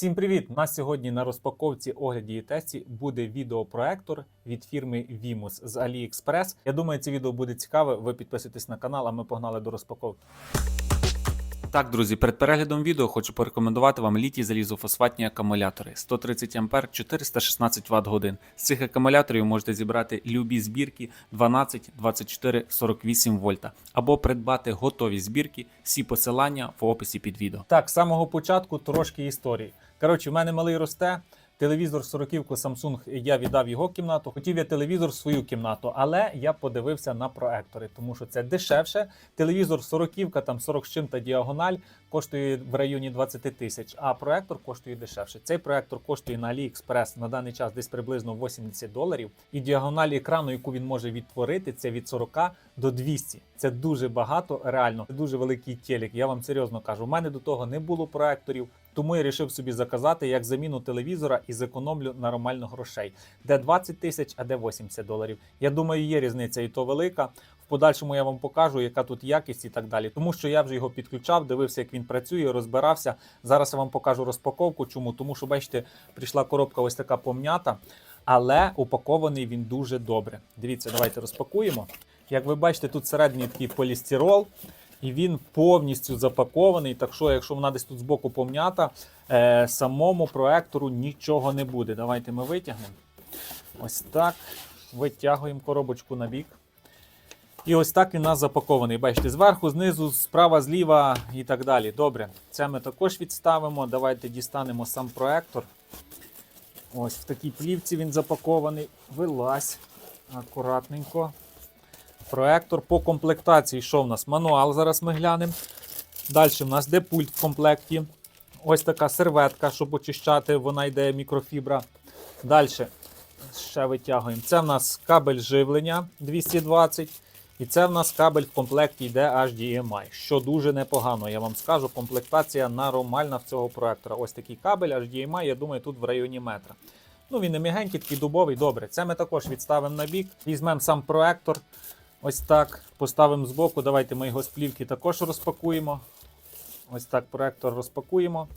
Всім привіт! У нас сьогодні на розпаковці огляді і тесті буде відеопроектор від фірми Vimus з AliExpress. Я думаю, це відео буде цікаве. Ви підписуйтесь на канал, а ми погнали до розпаковки. Так, друзі, перед переглядом відео хочу порекомендувати вам літій залізофосфатні акумулятори 130 А 416 Вт годин. З цих акумуляторів можете зібрати любі збірки 12, 24, 48 вольта або придбати готові збірки. Всі посилання в описі під відео. Так, з самого початку трошки історії. Коротше, в мене малий росте. Телевізор 40 Samsung, я віддав його кімнату. Хотів я телевізор в свою кімнату, але я подивився на проектори, тому що це дешевше. Телевізор 40-ка, там 40 з чим та діагональ коштує в районі 20 тисяч, а проектор коштує дешевше. Цей проектор коштує на AliExpress на даний час десь приблизно 80 доларів. І діагональ екрану, яку він може відтворити, це від 40 до 200. Це дуже багато, реально це дуже великий телек. Я вам серйозно кажу. У мене до того не було проекторів. Тому я вирішив собі заказати як заміну телевізора і зекономлю нормально грошей. Де 20 тисяч, а де 80 доларів. Я думаю, є різниця і то велика. В подальшому я вам покажу, яка тут якість і так далі. Тому що я вже його підключав, дивився, як він працює, розбирався. Зараз я вам покажу розпаковку. Чому? Тому що, бачите, прийшла коробка ось така пом'ята, але упакований він дуже добре. Дивіться, давайте розпакуємо. Як ви бачите, тут всередині такий полістирол. І він повністю запакований. Так що, якщо вона десь тут збоку пом'ята, е, самому проектору нічого не буде. Давайте ми витягнемо. Ось так. Витягуємо коробочку на бік. І ось так він у нас запакований. Бачите, зверху, знизу, справа, зліва і так далі. Добре, це ми також відставимо. Давайте дістанемо сам проектор. Ось в такій плівці він запакований. Вилазь акуратненько. Проектор по комплектації. Що в нас? Мануал зараз ми глянемо. Далі в нас де пульт в комплекті. Ось така серветка, щоб очищати, вона йде мікрофібра. Далі ще витягуємо. Це в нас кабель живлення 220. І це в нас кабель в комплекті йде HDMI, що дуже непогано. Я вам скажу, комплектація нормальна в цього проектора. Ось такий кабель HDMI, я думаю, тут в районі метра. Ну, він не мігенький, такий дубовий, добре. Це ми також відставимо на бік. Візьмемо сам проектор. Ось так. Поставимо збоку. Давайте ми його з плівки також розпакуємо. Ось так проектор розпакуємо.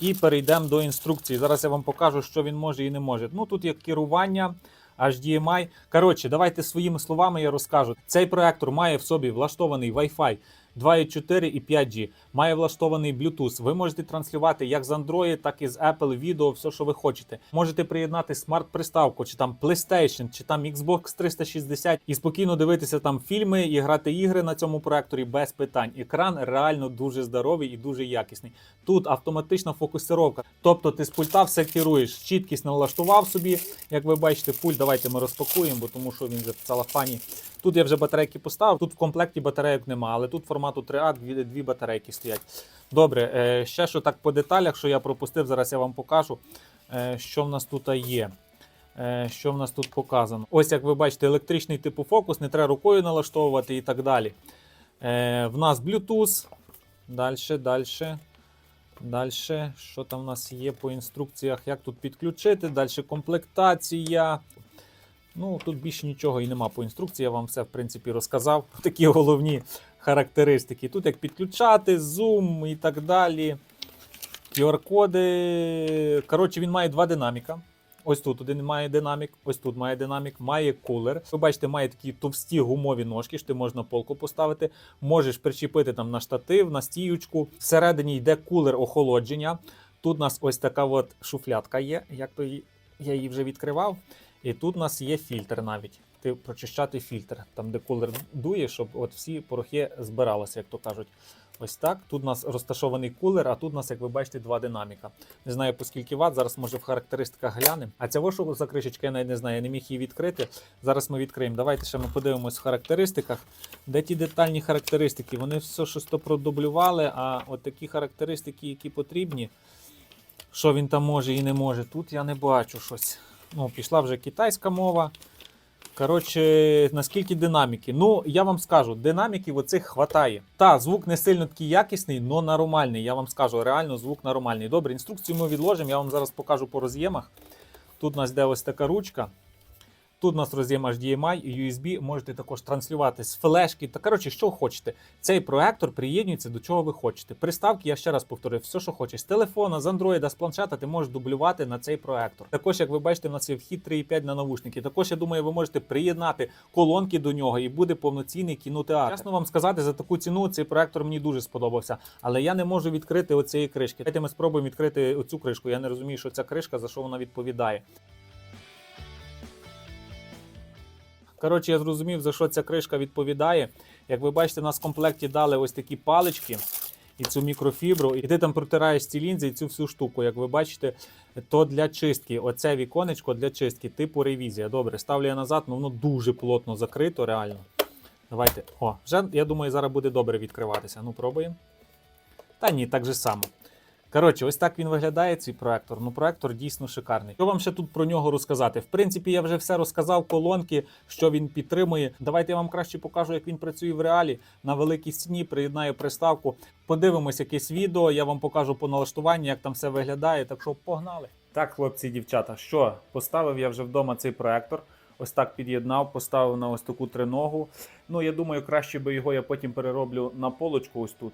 І перейдемо до інструкції. Зараз я вам покажу, що він може і не може. Ну тут є керування. HDMI. Коротше, давайте своїми словами я розкажу. Цей проектор має в собі влаштований Wi-Fi 2.4 і 5G, має влаштований Bluetooth. Ви можете транслювати як з Android, так і з Apple відео, все, що ви хочете. Можете приєднати смарт-приставку, чи там PlayStation, чи там Xbox 360 і спокійно дивитися там фільми і грати ігри на цьому проекторі без питань. Екран реально дуже здоровий і дуже якісний. Тут автоматична фокусировка. Тобто ти з пульта все керуєш, чіткість налаштував собі. Як ви бачите, пульт давайте ми розпакуємо, бо тому що він вже в целофані. Тут я вже батарейки поставив. Тут в комплекті батарейок нема, але тут формату 3А дві, дві батарейки стоять. Добре, е, ще що так по деталях, що я пропустив, зараз я вам покажу, е, що в нас тут є. Е, Що в нас тут показано? Ось як ви бачите, електричний типу фокус, не треба рукою налаштовувати і так далі. В нас Bluetooth. Далі, далі. Далі, що там в нас є по інструкціях, як тут підключити, далі комплектація. Ну, тут більше нічого і нема по інструкції, я вам все, в принципі, розказав. Такі головні характеристики. Тут як підключати, зум і так далі. QR-коди. Коротше, він має два динаміка. Ось тут один має динамік, ось тут має динамік, має кулер. Ви бачите, має такі товсті гумові ножки, що ти можна полку поставити. Можеш причепити там на штатив, на стіючку. Всередині йде кулер охолодження. Тут у нас ось така от шуфлятка є, як то я її вже відкривав. І тут у нас є фільтр навіть. Ти прочищати фільтр, там де кулер дує, щоб от всі порохи збиралися, як то кажуть. Ось так. Тут у нас розташований кулер, а тут у нас, як ви бачите, два динаміка. Не знаю по скільки ватт, зараз може в характеристиках глянемо. А ця що за кришечка, я навіть не знаю, я не міг її відкрити. Зараз ми відкриємо. Давайте ще ми подивимось в характеристиках. Де ті детальні характеристики? Вони все щось то продублювали, а от такі характеристики, які потрібні, що він там може і не може, тут я не бачу щось. Ну, пішла вже китайська мова. Коротше, наскільки динаміки? Ну, я вам скажу, динаміків оцих хватає. Та, звук не сильно такий якісний, але нормальний. Я вам скажу, реально звук нормальний. Добре, інструкцію ми відложимо, я вам зараз покажу по роз'ємах. Тут у нас йде ось така ручка. Тут у нас роз'єм HDMI, USB, можете також транслювати з флешки. Та коротше, що хочете. Цей проектор приєднується до чого ви хочете. Приставки, я ще раз повторюю, все, що хочеш. З телефона, з андроїда, з планшета, ти можеш дублювати на цей проектор. Також, як ви бачите, у нас є вхід 3.5 на навушники. Також я думаю, ви можете приєднати колонки до нього і буде повноцінний кінотеатр. Чесно вам сказати, за таку ціну цей проектор мені дуже сподобався. Але я не можу відкрити оцієї кришки. Давайте ми спробуємо відкрити оцю кришку. Я не розумію, що ця кришка за що вона відповідає. Коротше, я зрозумів, за що ця кришка відповідає. Як ви бачите, у нас в комплекті дали ось такі палички і цю мікрофібру, і ти там протираєш ці лінзи і цю всю штуку. Як ви бачите, то для чистки. Оце віконечко для чистки, типу ревізія. Добре, ставлю я назад, ну воно дуже плотно закрито, реально. Давайте. О, вже я думаю, зараз буде добре відкриватися. Ну, пробуємо. Та ні, так же само. Коротше, ось так він виглядає, цей проектор. Ну, проектор дійсно шикарний. Що вам ще тут про нього розказати? В принципі, я вже все розказав, колонки, що він підтримує. Давайте я вам краще покажу, як він працює в реалі на великій стіні, приєднаю приставку. Подивимось якесь відео, я вам покажу по налаштуванню, як там все виглядає. Так що погнали. Так, хлопці і дівчата, що поставив я вже вдома цей проектор. Ось так під'єднав, поставив на ось таку триногу. Ну, я думаю, краще би його я потім перероблю на полочку ось тут.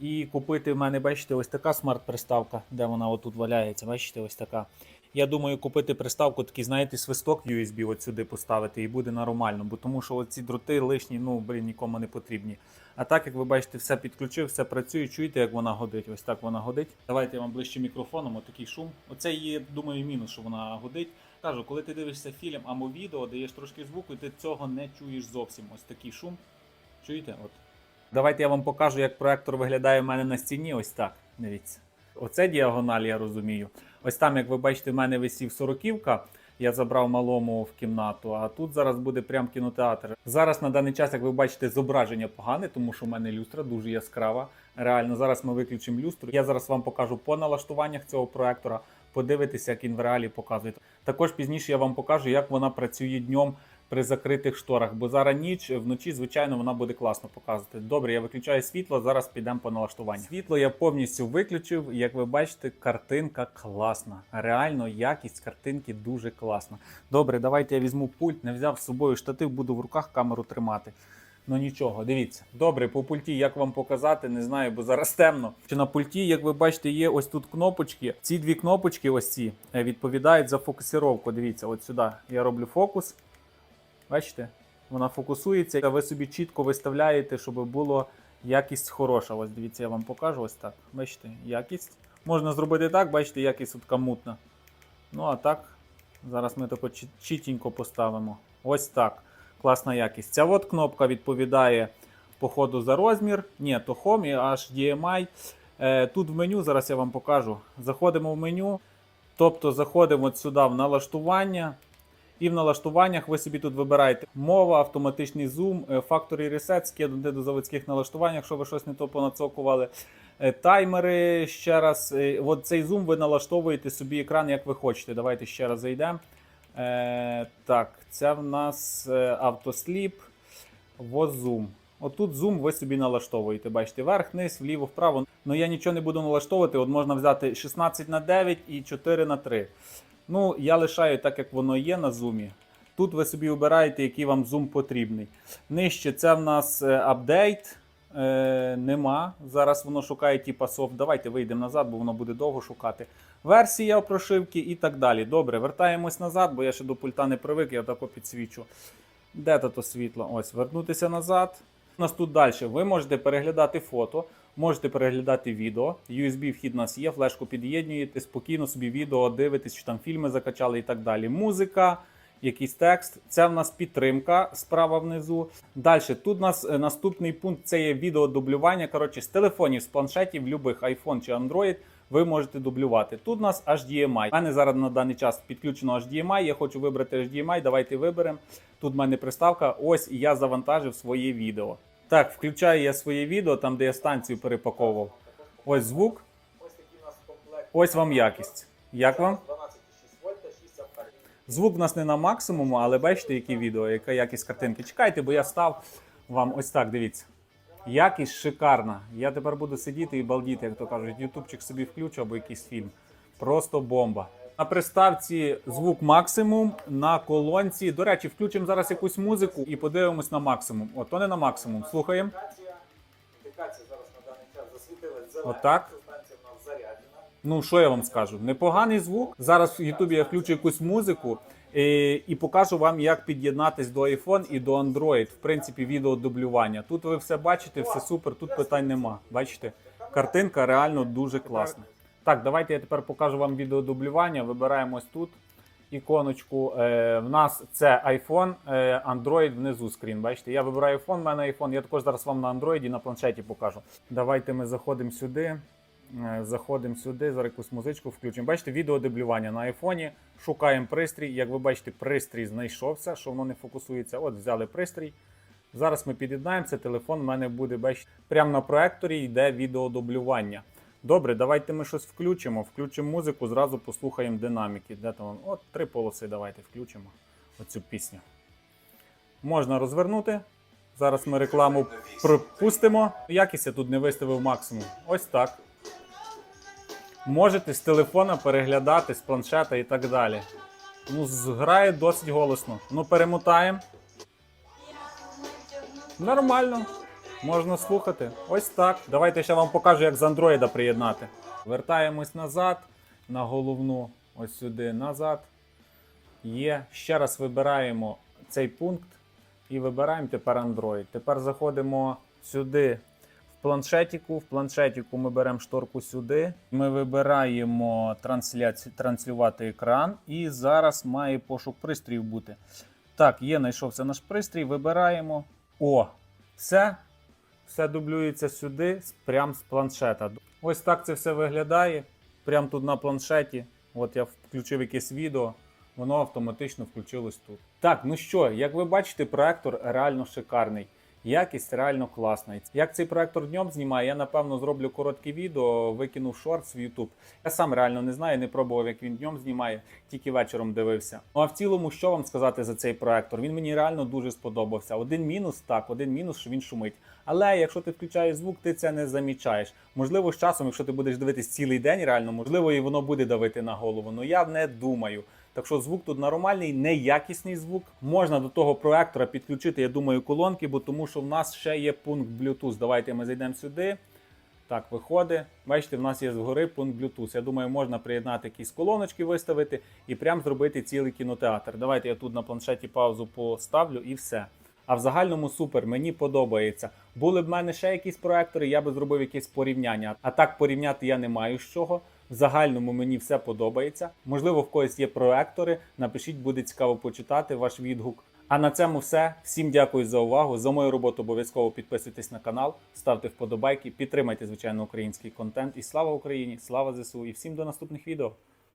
І купити в мене, бачите, ось така смарт-приставка, де вона отут валяється. Бачите, ось така. Я думаю, купити приставку, такий, знаєте, свисток USB от сюди поставити і буде нормально, бо тому що ці дроти лишні, ну, блін, нікому не потрібні. А так, як ви бачите, все підключив, все працює. Чуєте, як вона годить? Ось так вона годить. Давайте я вам ближче мікрофоном, отакий шум. Оце є, думаю, мінус, що вона годить. Кажу, коли ти дивишся фільм або відео, даєш трошки звуку, і ти цього не чуєш зовсім. Ось такий шум. Чуєте? От. Давайте я вам покажу, як проектор виглядає в мене на стіні. Ось так. Дивіться. Оце діагональ, я розумію. Ось там, як ви бачите, в мене висів сороківка. Я забрав малому в кімнату, а тут зараз буде прям кінотеатр. Зараз на даний час, як ви бачите, зображення погане, тому що в мене люстра дуже яскрава. Реально, зараз ми виключимо люстру. Я зараз вам покажу по налаштуваннях цього проектора. Подивитися, як він в реалі показує. Також пізніше я вам покажу, як вона працює днем при закритих шторах, бо зараз ніч, вночі, звичайно, вона буде класно показувати. Добре, я виключаю світло, зараз підемо по налаштуванню. Світло я повністю виключив. Як ви бачите, картинка класна. Реально, якість картинки дуже класна. Добре, давайте я візьму пульт, не взяв з собою штатив, буду в руках камеру тримати. Ну нічого, дивіться. Добре, по пульті, як вам показати, не знаю, бо зараз темно. Чи на пульті, як ви бачите, є ось тут кнопочки. Ці дві кнопочки, ось ці, е, відповідають за фокусировку. Дивіться, от сюди я роблю фокус. Бачите? Вона фокусується, а ви собі чітко виставляєте, щоб було якість хороша. Ось дивіться, я вам покажу ось так. Бачите, якість. Можна зробити так, бачите, якість така мутна. Ну а так, зараз ми тако чітенько поставимо. Ось так. Класна якість. Ця от кнопка відповідає по ходу за розмір. Ні, то Home і HDMI. Е, тут в меню, зараз я вам покажу. Заходимо в меню. Тобто заходимо от сюди в налаштування. І в налаштуваннях ви собі тут вибираєте мова, автоматичний зум, Factory Reset, скидати до заводських налаштувань, якщо ви щось не то понацокували. Е, Таймери ще раз. е, От цей зум ви налаштовуєте собі екран, як ви хочете. Давайте ще раз зайдемо. Е, так, це в нас автосліп, возум. Отут зум ви собі налаштовуєте. Бачите, вверх, вниз, вліво, вправо. Ну я нічого не буду налаштовувати. От можна взяти 16 на 9 і 4 на 3. Ну, я лишаю так, як воно є на зумі. Тут ви собі обираєте, який вам зум потрібний. Нижче це в нас е, апдейт. Е, нема. Зараз воно шукає типа софт. Давайте вийдемо назад, бо воно буде довго шукати. Версія прошивки і так далі. Добре, вертаємось назад, бо я ще до пульта не привик, я тако підсвічу. Де то світло? Ось, вернутися назад. У нас тут далі. Ви можете переглядати фото, можете переглядати відео. USB вхід у нас є, флешку під'єднуєте, спокійно собі відео дивитесь, чи там фільми закачали і так далі. Музика, якийсь текст. Це в нас підтримка справа внизу. Далі, тут у нас е, наступний пункт це є відеодублювання. Коротше, з телефонів, з планшетів, любих iPhone чи Android. Ви можете дублювати. Тут у нас HDMI. У мене зараз на даний час підключено HDMI. Я хочу вибрати HDMI. Давайте виберемо. Тут в мене приставка. Ось я завантажив своє відео. Так, включаю я своє відео, там де я станцію перепаковував. Ось звук. Ось вам якість. Як вам? 12,6 вольта, 6. Звук в нас не на максимуму, але бачите, які відео, яка якість картинки. Чекайте, бо я став вам ось так. Дивіться. Якість шикарна. Я тепер буду сидіти і балдіти, як то кажуть. Ютубчик собі включу або якийсь фільм. Просто бомба. На приставці звук максимум, на колонці. До речі, включимо зараз якусь музику і подивимось на максимум. От то не на максимум. Слухаємо. Індикація. Зараз на даний час засвітилась. Отак. Ну, що я вам скажу? Непоганий звук. Зараз в Ютубі я включу якусь музику і, і покажу вам, як під'єднатись до iPhone і до Android. В принципі, відеодублювання. Тут ви все бачите, все супер, тут питань нема. Бачите? Картинка реально дуже класна. Так, давайте я тепер покажу вам відеодублювання. Вибираємо ось тут іконочку. Е, в нас це iPhone, е, Android внизу скрін. Бачите, я вибираю iPhone, в мене iPhone. Я також зараз вам на Android на планшеті покажу. Давайте ми заходимо сюди. Е, Заходимо сюди, зараз якусь музичку включимо. Бачите, відеодублювання на айфоні. Шукаємо пристрій. Як ви бачите, пристрій знайшовся, що воно не фокусується. От взяли пристрій. Зараз ми під'єднаємося. Телефон в мене буде, бачите, прямо на проекторі йде відеодублювання. Добре, давайте ми щось включимо. Включимо музику, зразу послухаємо динаміки. Де там? От три полоси давайте включимо. Оцю пісню. Можна розвернути. Зараз ми рекламу пропустимо. Якість я тут не виставив максимум. Ось так. Можете з телефона переглядати, з планшета і так далі. Ну, зграє досить голосно. Ну, перемотаємо. Нормально. Можна слухати. Ось так. Давайте ще вам покажу, як з Андроїда приєднати. Вертаємось назад на головну, ось сюди назад. Є. Ще раз вибираємо цей пункт і вибираємо тепер Android. Тепер заходимо сюди планшетіку. В планшетіку ми беремо шторку сюди. Ми вибираємо транслювати екран. І зараз має пошук пристроїв бути. Так, є, знайшовся наш пристрій. Вибираємо. О, все. Все дублюється сюди, з- прям з планшета. Ось так це все виглядає. Прямо тут на планшеті. От я включив якесь відео, воно автоматично включилось тут. Так, ну що, як ви бачите, проектор реально шикарний. Якість реально класна. Як цей проектор днем знімає, я напевно зроблю коротке відео, викинув шортс в YouTube. Я сам реально не знаю, не пробував, як він днем знімає, тільки вечором дивився. Ну а в цілому, що вам сказати за цей проектор? Він мені реально дуже сподобався. Один мінус, так, один мінус, що він шумить. Але якщо ти включаєш звук, ти це не замічаєш. Можливо, з часом, якщо ти будеш дивитись цілий день, реально, можливо, і воно буде давити на голову. Ну я не думаю. Так що звук тут нормальний, неякісний звук. Можна до того проектора підключити, я думаю, колонки, бо тому що в нас ще є пункт Bluetooth. Давайте ми зайдемо сюди. Так, виходить. Бачите, в нас є згори пункт Bluetooth. Я думаю, можна приєднати якісь колоночки, виставити і прям зробити цілий кінотеатр. Давайте я тут на планшеті паузу поставлю і все. А в загальному супер, мені подобається. Були б в мене ще якісь проектори, я би зробив якесь порівняння. А так порівняти я не маю з чого. В загальному мені все подобається. Можливо, в когось є проектори. Напишіть, буде цікаво почитати ваш відгук. А на цьому все. Всім дякую за увагу. За мою роботу обов'язково підписуйтесь на канал, ставте вподобайки, підтримайте звичайно український контент. І слава Україні! Слава ЗСУ! І всім до наступних відео!